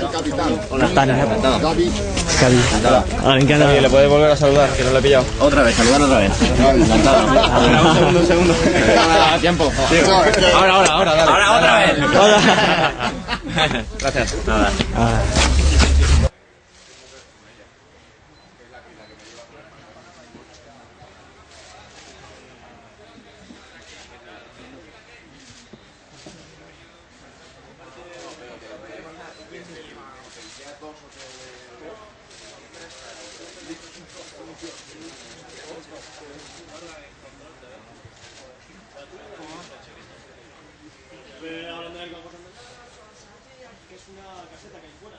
el capitán. Hola, capitán. Gaby. Gaby. Ahora, encantado. le puedes volver a saludar, que no lo he pillado. Otra vez, saludar otra vez. Encantado. Un segundo, un segundo. Tiempo. Ahora, ahora, ahora. Ahora, otra vez. Gracias. Nada. hablando del Banco Santander, que es una caseta que hay fuera.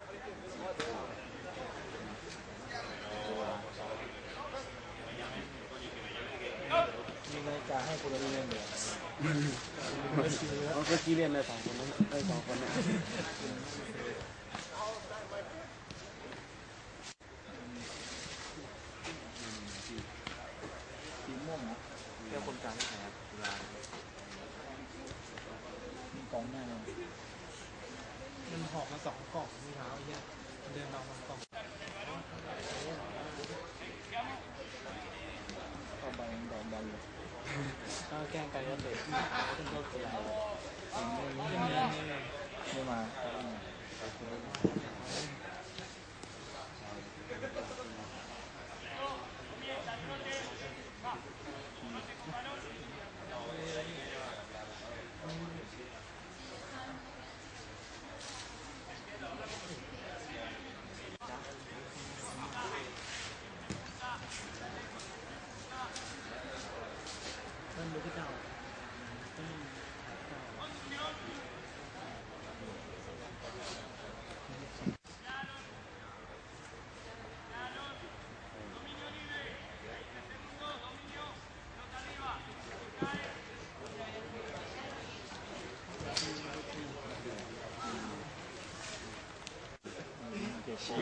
ให้คนละเรื่อเลยเขาก็ขี้เล่นเลยสองคนนั้นไอ้สองคนเนี่ยสีม่วงเหรอเรื่องคนกลางที่ไหนครับเวลามีกองหน้ามันหอบมาสองกล่องมีเท้าไอ้เหี้ยเดินเอามากล่อง บอลบอลบอลเลแกล้งกันก็เตะขึ้นโทษเสียหายเลยไม่มา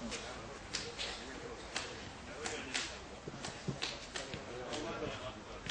งานนี้ไม่ใช่ได้ความเลย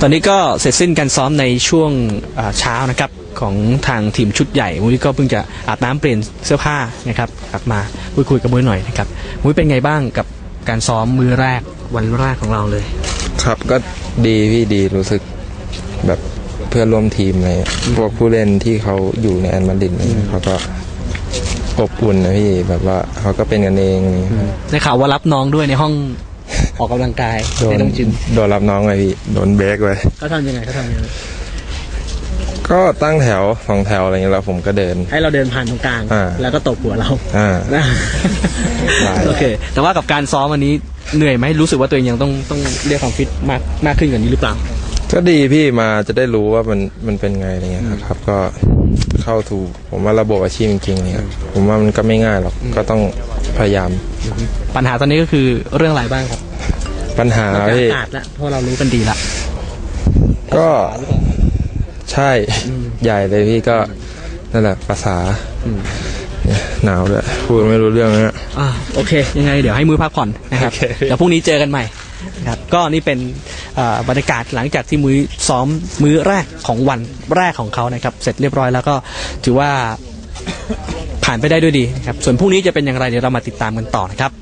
ตอนนี้ก็เสร็จสิ้นการซ้อมในช่วงอ่าเช้านะครับของทางทีมชุดใหญ่ มุ้ยก็เพิ่งจะอาบน้ำเปลี่ยนเสื้อผ้านะครับกลับมาพูดคุยกับมุ้ยหน่อยนะครับมุ้ยเป็นไงบ้างกับการซ้อมมือแรกวันแรกของเราเลย ครับก็ดีพี่ดีรู้สึกแบบเพื่อนร่วมทีมอะไรเงี้ยพวกผู้เล่นที่เขาอยู่ในแอนมาดริดอะไรเงี้ยเขาก็อบอุ่นนะพี่แบบว่าเขาก็เป็นกันเองอะไรเงี้ยได้ข่าวว่ารับน้องด้วยในห้อง ออกกำลังกายโดในนน้องจิมโดนรับน้องเลยพี่โดนเบรกเลยเขาทำยังไงเขาทำยังไงก็ตั้งแถวสองแถวอะไรเงี้ยแล้วผมก็เดิน ให้เราเดินผ่านตรงกลางอ่าแล้วก็ตบหัวเราอ่านะได้โอเค แต่ว่ากับการซ้อมวันนี้เหนื่อยไหมรู้สึกว่าตัวเองยังต้องต้องเรียกความฟิตมากมากขึ้นกว่านี้หรือเปล่า ก็ดีพี่มาจะได้รู้ว่ามันมันเป็นไงอะไรเงี้ยครับ ก็เข้าถูกผมว่าระบบอาชีพจริงๆเนี่ยผมว่ามันก็ไม่ง่ายหรอกก็ต้องพยายาม ปัญหาตอนนี้ก็คือเรื่องอะไรบ้างครับ ปัญหาเราจะพี่อากาศละเพราะเรารู้กันดีละก็ ใช่ ใหญ่เลยพี่ก็นั่นแหละภาษาเนี่ยหนาวด้วยพูดไม่รู้เรื่องนะ อ่าโอเค ยังไงเดี๋ยวให้มือพักผ่อนนะครับ โอเค เดี๋ยวพรุ่งนี้เจอกันใหม่นะครับก็นี่เป็นเอ่อบรรยากาศหลังจากที่มือซ้อมมื้อแรกของวันแรกของเขานะครับ เสร็จเรียบร้อยแล้วก็ถือว่า ผ่านไปได้ด้วยดีนะครับส่วนพรุ่งนี้จะเป็นอย่างไรเดี๋ยวเรามาติดตามกันต่อนะครับ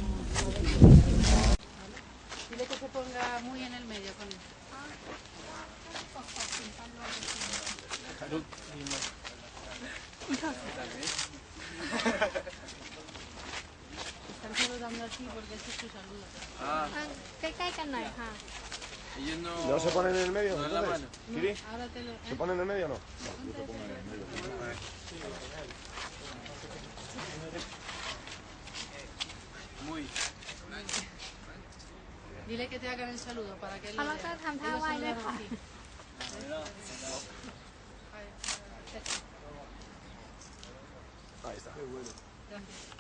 saludando así porque ese es su saludo. ใกล้ๆกันหน่อยค่ะ ¿No se ponen en el medio? entonces? ¿Kiri? Ahora te lo... ¿Se ponen en el medio o no? Dile que te hagan el saludo para que él เขา lo เราจะ vea. ทำท่า Ellos ไหว้ด้วย saludan ค่ะ así. Ahí está. Gracias.